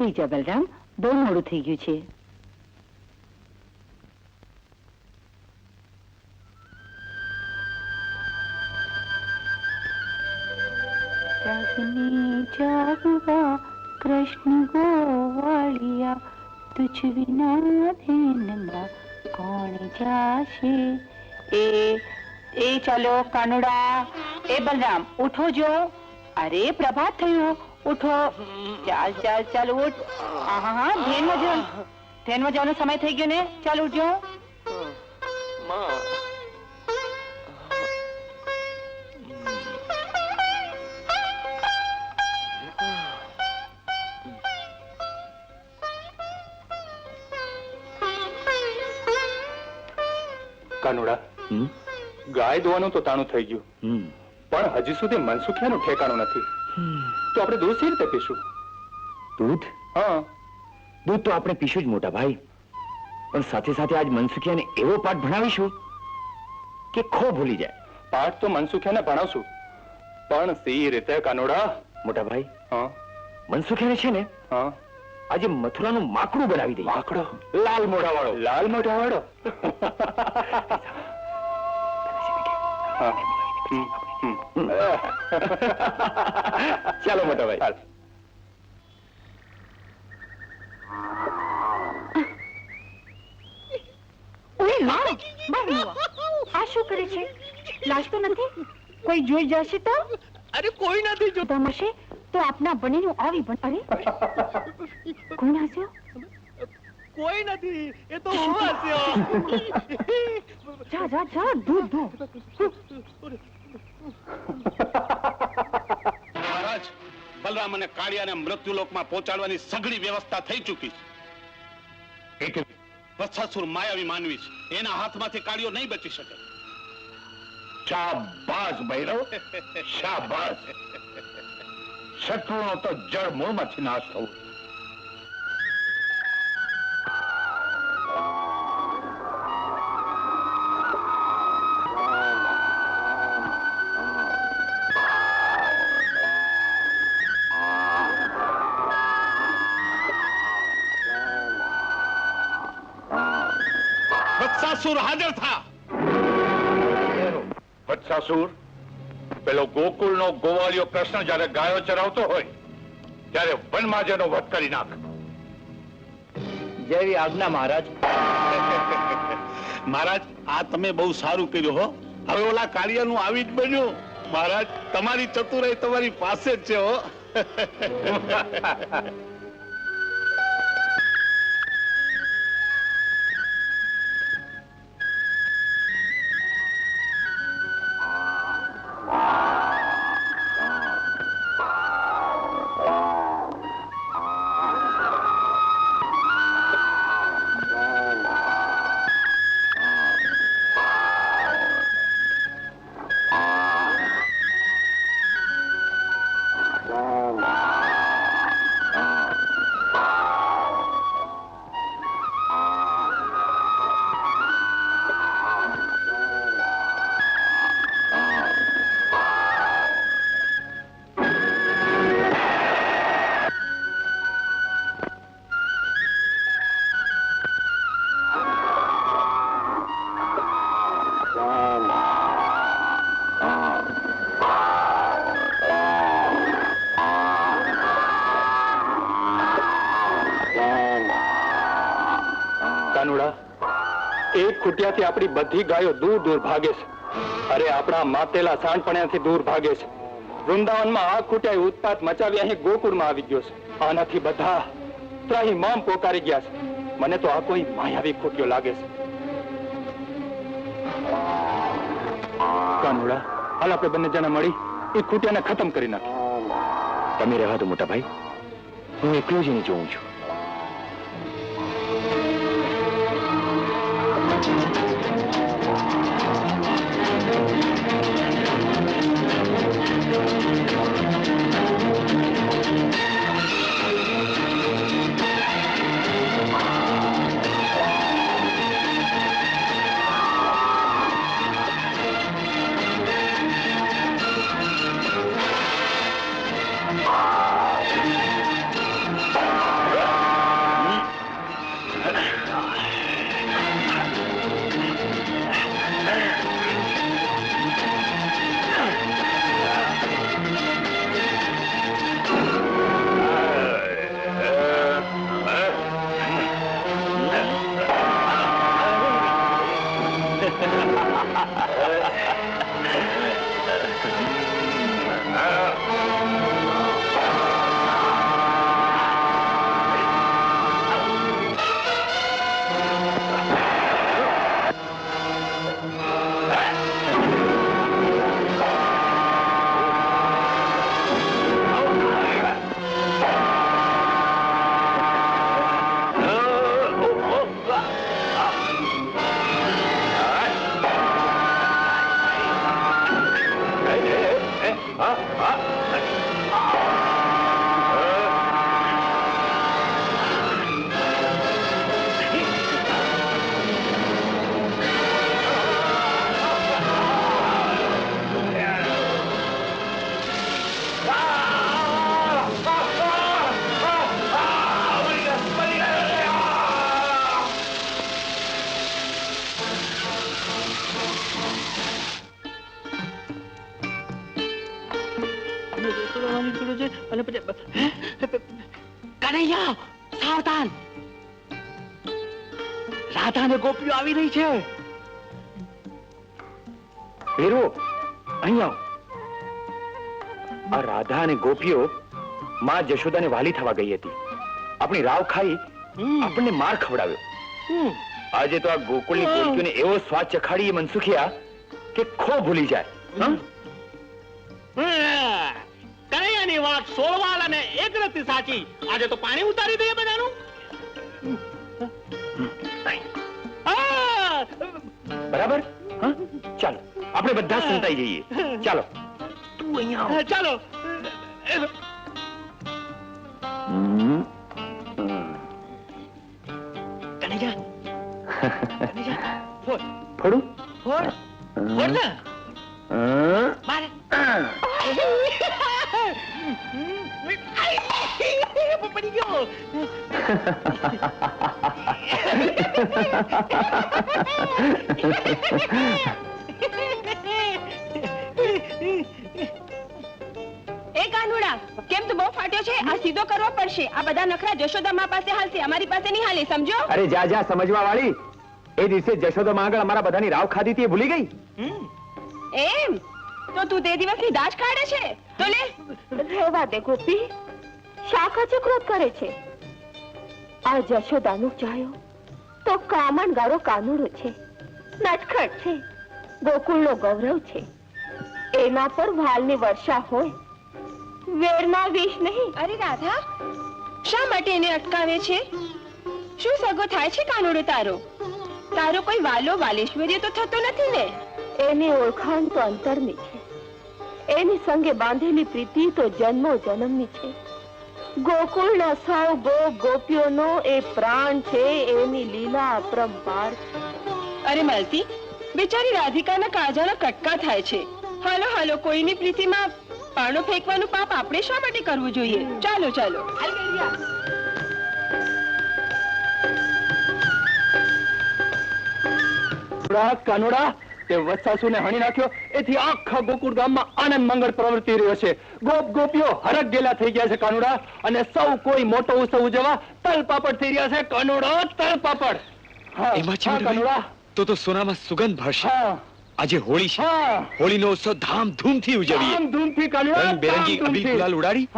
સુઈ જા બલરામ. બહુ મોડું થઈ ગયું છે. કૃષ્ણ ગોવાળિયા તુજ વિના ધેનમાં કોણ જાશે? એ એ ચાલો, કાનુડા. એ બલરામ, ઉઠો જો. અરે, પ્રભાત થયું. ઉઠો. ચાલ ચાલ ચાલ ઉઠ. હા હા હા ધ્યાનમાં જાઓ ધ્યાનમાં જવાનો સમય થઈ ગયો ને? ચાલ ઉઠજો. કાનુડા ગાય ધોવાનું તો તાણું થઈ ગયું. પણ હજી સુધી મનસુખિયાનું ઠેકાણું નથી. તો આપણે દૂધ સી રીતે પીશું? દૂધ? હા. દૂધ તો આપણે પીશું જ મોટા ભાઈ. પણ સાથે સાથે આજ મનસુખિયાને એવો પાઠ ભણાવીશું કે ખો ભૂલી જાય. પાઠ તો મનસુખિયાને ભણાવશું. પણ સી રીતે કાનોડા? મોટા ભાઈ હા. મનસુખિયાને છે ને હા. આજે મથુરાનું માકડું બનાવી દઈએ. માકડો? લાલ મોઢા વાળો લાલ મોઢા વાળો. ચાલો મોટા ભાઈ. ઓયમાં બહુ આ. શું કરે છે? લાજતો નથી? કોઈ જોઈ જશે તો? અરે કોઈ નથી જો તમશે તો આપના બનેનું આવી બન અરે કોણ હસ્યો? કોઈ નથી. એ તો હું હસ્યો. જા જા જા દૂધ દો મહારાજ બલરામ અને કાળિયાને મૃત્યુલોકમાં પહોંચાડવાની સઘળી વ્યવસ્થા થઈ ચૂકી છે. વત્સાસુર માયાવી માનવી છે. એના હાથમાંથી કાળિયો નહીં બચી શકે. શાબાશ ભૈરવ શાબાશ. શત્રુનો તો જળ મૂળમાંથી નાશ થવો. વત્સાસુર હાજર થા. વત્સાસુર પેલો ગોકુળનો ગોવાળિયો કૃષ્ણ જ્યારે ગાયો ચરાવતો હોય ત્યારે વનમાં જેનો વધ કરી નાખ. જેવી આજ્ઞા મહારાજ. મહારાજ આ તમે બહુ સારું કર્યું હો. હવે ઓલા કાર્યનું આવી જ બન્યું. મહારાજ તમારી ચતુરાઈ તમારી પાસે જ છે હો. કાનુડા એક ખૂટિયાથી આપણી બધી ગાયો દૂર દૂર ભાગે છે. અરે, આપણા માતેલા સાંડપણ્યાથી દૂર ભાગે છે. વૃંદાવનમાં આ ખૂટિયાએ ઉત્પાત મચાવી અહીં ગોકુળમાં આવી ગયો છે. આનાથી બધા ત્રાહી મામ પોકારી ગયા છે. મને તો આ કોઈ માયાવી ખૂટ્યો લાગે છે. કાનુડા, હાલ આપણે બંને જણા મળી એ ખૂટ્યાને ખતમ કરી નાખી તમે રહેવા દો મોટા ભાઈ હું એકલો જ એને જોઉં છું. Thank you. સાવધાન રાધા ને ગોપીઓ આવી રહી છે. ભેરવો અહીંયા આ રાધા અને ગોપીઓ માં જશોદાને વાલી થવા ગઈ હતી. આપણી રાવ ખાઈ આપણને માર ખવડાવ્યો. આજે તો આ ગોકુળની ગોપીઓને એવો સ્વાદ ચખાડી મનસુખિયા કે ખો ભૂલી જાય. હં? કનૈયાની વાત સોળવાલ અને એક નથી સાચી. આજે તો પાણી ઉતારી દઈએ બધાનું. બરાબર? ચાલો આપણે બધા સંતાઈ જઈએ. ચાલો. તું અહીંયા ચાલો. એ કાનુડા કેમ તું બહુ ફાટ્યો છે? આ સીધો કરવો પડશે. આ બધા નખરા જશોદા મા પાસે હાલશે. અમારી પાસે નહીં હાલે સમજો? અરે જા જા સમજવા વાળી એ દિવસે જશોદા આગળ અમારા બધાની રાવ ખાધી હતી એ ભૂલી ગઈ? એમ? તો તું તે દિવસની દાજ કાઢે છે? તો લે. રહેવા દે ગોપી. શાખા ચક્રોત કરે છે. આ જશોદાનું ચાયો તો કામણ ગારો કાનુડો છે નટખટ છે ગોકુળનો ગૌરવ છે. એના પર વાલની વર્ષા હોય વેરના વિષ નહીં. અરે રાધા શા માટે એને અટકાવે છે? શું સગો થાય છે કાનુડો તારો? તારો કોઈ વાલો વાલેશ્વર્ય તો થતો નથી ને. એની ઓળખાણ તો અંતરની છે. એની સંગે બાંધેલી પ્રીતિ તો જન્મો જન્મની છે. ગોકુળના સૌ ગો ગોપીઓનો એ પ્રાણ છે એની લીલા અપરંપાર. અરે માલતી બિચારી રાધિકાના કાજાના કટકા થાય છે. હાલો હાલો કોઈની પ્રીતિમાં પાણો ફેંકવાનું પાપ આપણે શા માટે કરવું જોઈએ? ચાલો ચાલો. કાનુડા કાનુડા તે વત્સાસુને હણી નાખ્યો. એથી આખા ગોકુળ ગામમાં આનંદ મંગળ પ્રવર્તી રહ્યો છે. ગોપ ગોપીઓ હરક ગેલા થઈ ગયા છે કાનુડા અને સૌ કોઈ મોટો ઉત્સવ ઉજવવા તલ પાપડ થઈ રહ્યા છે. કાનુડો તલ પાપડ. હા, હા, કાનુડા. તો તો સોનામાં સુગંધ ભરશે. આજે હોળી છે. હોળીનો ઉત્સવ ધામધૂમથી ઉજવીએ. ધામધૂમથી કાનુડા રંગબેરંગી અબીલ ધામધૂમથી. ગુલાલ ઉડાડી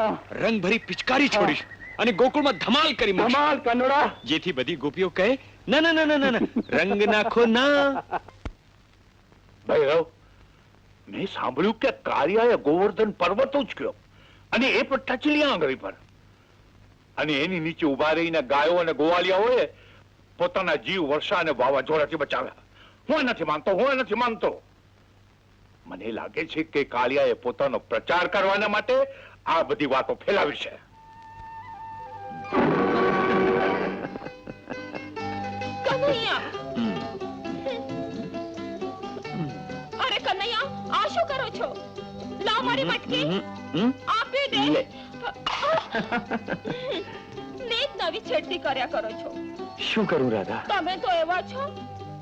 રંગ ભરી પિચકારી છોડી અને ગોકુળમાં ધમાલ કરી મૂકીશ. ધમાલ કાનુડા. જેથી બધી ગોપીઓ કહે ના ના ના ના ના રંગ નાખો ના. ભૈરવ, મેં સાંભળ્યું કે કારિયાએ ગોવર્ધન પર્વત ઉચક્યો અને એ પણ ટચલી આંગળી પર. અને એની નીચે ઊભા રહીને ગાયો અને ગોવાળિયાઓએ પોતાના જીવ, વર્ષા અને વાવાઝોડાથી બચાવ્યા. હું નથી માનતો, હું નથી માનતો. મને લાગે છે કે કાળિયાએ પોતાનો પ્રચાર કરવાના માટે આ બધી વાતો ફેલાવી છે. છો. લાવ મારી મટકી. આપી દે. લે. નવી છેડતી કર્યા કરો છો. શું કરું રાધા? તમે તો એવા છો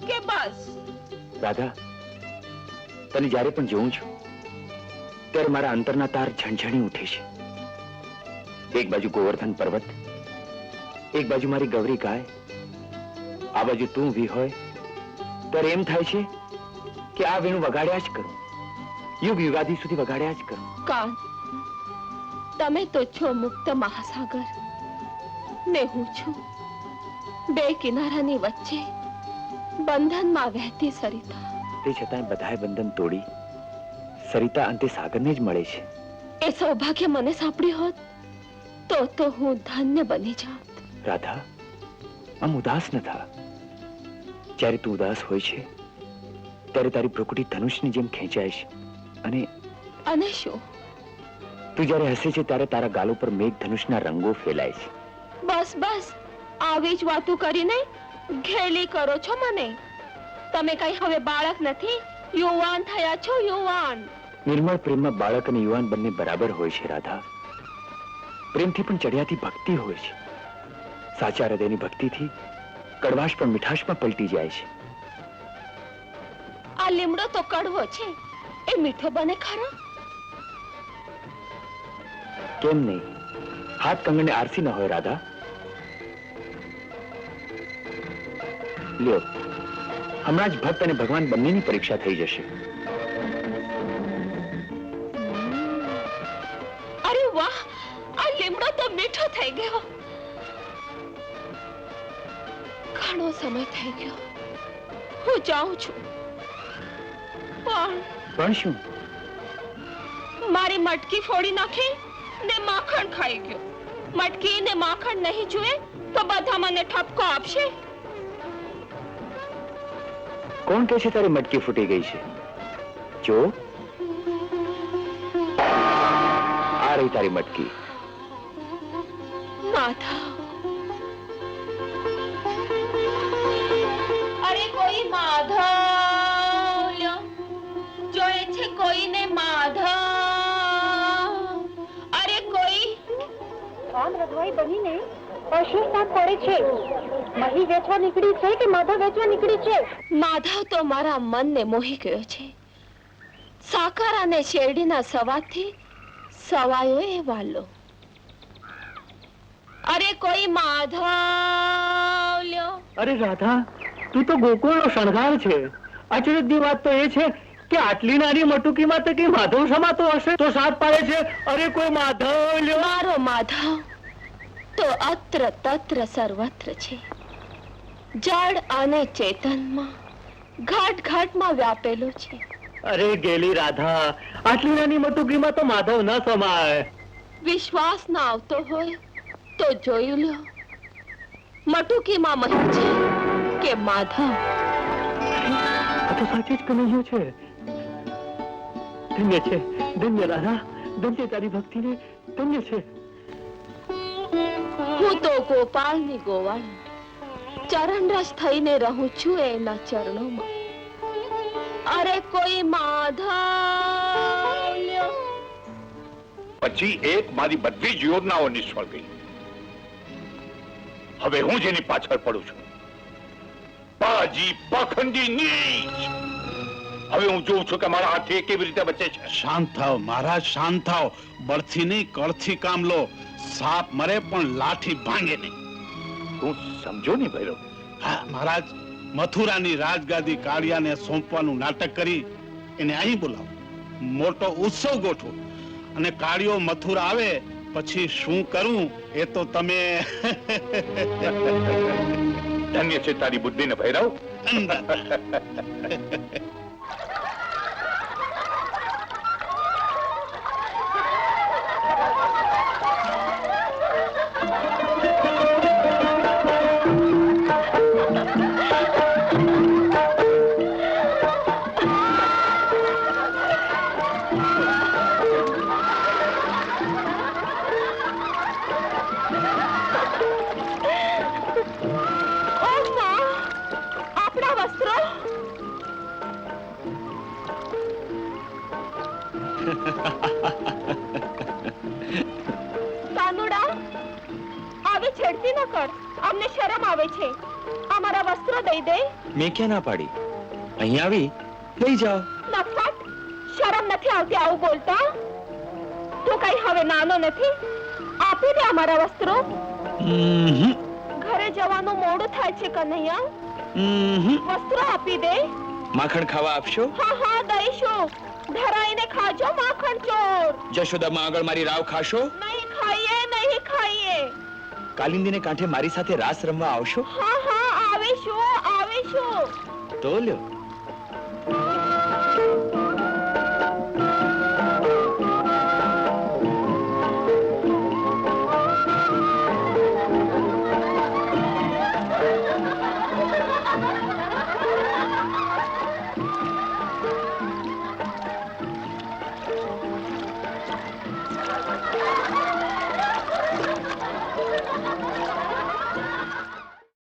કે બસ. રાધા તને જ્યારે પણ જોઉં છું ત્યારે મારા અંતરના તાર ઝણઝણી ઉઠે છે. એક બાજુ ગોવર્ધન પર્વત એક બાજુ મારી ગૌરી ગાય આ બાજુ તું વી હોય ત્યારે એમ થાય છે કે આ વેણું વગાડ્યા જ કરું. યુગ યુગાદી સુધી વગાડ્યા જ કરો. કાન તમે તો છો મુક્ત મહાસાગર. ને હું છું બે કિનારાની વચ્ચે બંધનમાં વહેતી સરિતા. તે છતાંય બધાએ બંધન તોડી સરિતા અંતે સાગરને જ મળે છે. એ સૌભાગ્ય મને સાંપડ્યું હોત તો તો હું ધન્ય બની જાત. રાધા આમ ઉદાસ ન થા. જ્યારે તું ઉદાસ હોય છે ત્યારે તારી પ્રકૃતિ ધનુષની જેમ ખેંચાય છે. અને અને શું? તું જ્યારે હસે છે ત્યારે તારા ગાલ ઉપર મેઘ ધનુષના રંગો ફેલાય છે. બસ બસ. આવી જ વાતો કરીને ઘેલી કરો છો મને. તમે કઈ હવે બાળક નથી યુવાન થયા છો યુવાન. નિર્મળ પ્રેમમાં બાળક અને યુવાન બંને બરાબર હોય છે રાધા. પ્રેમથી પણ ચડિયાતી ભક્તિ હોય છે. સાચા હૃદયની ભક્તિથી કડવાશ પણ મીઠાશમાં પલટી જાય છે. આ લીમડો તો કડવો છે. એ મીઠો બને ખરો? કેમ નહીં? હાથ કંગણે આરસી ન હોય રાધા. લ્યો હમણાં જ ભક્ત અને ભગવાન બંનેની પરીક્ષા થઈ જશે. અરે વાહ આ લીમડો તો મીઠો થઈ ગયો. ઘણો સમય થઈ ગયો. હું જાઉં છું. પણ પણ શું? મારી મટકી ફોડી નાખી ને માખણ ખાઈ ગયો. મટકી ને માખણ નહીં જુએ તો બધા મને ઠપકો આપશે. કોણ કહે છે તારી મટકી ફૂટી ગઈ છે? જો. આ રહી તારી મટકી. માધવ રઘવાઈ બનીને અશોકનાથ પડે છે. મહી વેચવા નીકળી છે કે માધવ વેચવા નીકળી છે? માધવ તો મારા મનને મોહી ગયો છે. સાકર અને શેરડીના સવાદથી સવાયો એ વાલો. અરે કોઈ માધવ લ્યો. અરે રાધા તું તો ગોકુળનો શણગાર છે. આશ્ચર્યની વાત તો એ છે કે આટલી નાની મટુકીમાં તો કઈ માધવ સમાતો હશે? તો સાથ પાડે છે. અરે કોઈ માધવ લ્યો. મારો માધવ. તો અત્ર તત્ર સર્વત્ર છે. જળ અને ચેતનમાં ઘાટ ઘાટમાં વ્યાપેલો છે. અરે ગેલી રાધા આટલી નાની મટુકીમાં તો માધવ ન સમાય. વિશ્વાસ ના આવતો હોય તો જોઈ લો. મટુકીમાં મહી છે કે માધવ. તો સાચી જ કનૈયો છે. ધન્ય છે ધન્ય રાધા ધન્ય તારી ભક્તિને ધન્ય છે. હું તો ગોપાલની ગોવાળ. ચરણરસ થઈને રહું છું એના ચરણોમાં. અરે કોઈ માધા પછી એક મારી બધી જ યોજનાઓ નિષ્ફળ ગઈ. હવે હું જેની પાછળ પડું છું. પાજી પાખંડી નીચ. હવે હું જોઉં છું કે મારા હાથે એ કેવી રીતે બચે છે. શાંત થાવ મહારાજ શાંત થાવ. બળથી નહીં કળથી કામ લો. સાપ મરે પણ લાઠી ભાંગે નહીં. તું સમજો નહીં ભૈરવ? હા મહારાજ મથુરાની રાજગાદી કાળિયાને સોંપવાનું નાટક કરી એને અહીં બોલાવો. મોટો ઉત્સવ ગોઠવો. અને કાળિયો મથુરા આવે પછી શું કરું એ તો તમે ધન્ય છે તારી બુદ્ધિને ભૈરવ. આવે છે. અમારા વસ્ત્ર દઈ દે. મેં ક્યાં ના પાડી? અહીં આવી? લઈ જાઓ. નફટ શરમ નથી આવતી આવું બોલતા તું. કઈ હવે નાનો નથી. આપી દે અમારા વસ્ત્રો. ઘરે જવાનું મોડું થાય છે કનૈયા. વસ્ત્ર આપી દે. માખણ ખાવા આપશો? હા હા દઈશું. ધરાઈને ખાજો માખણ ચોર. જશોદામાં આગળ મારી રાવ ખાશો? નહીં ખાઈએ નહીં ખાઈએ. કાલિંદીને કાંઠે મારી સાથે રાસ રમવા આવશો? હા હા આવીશું આવીશું. તો લ્યો.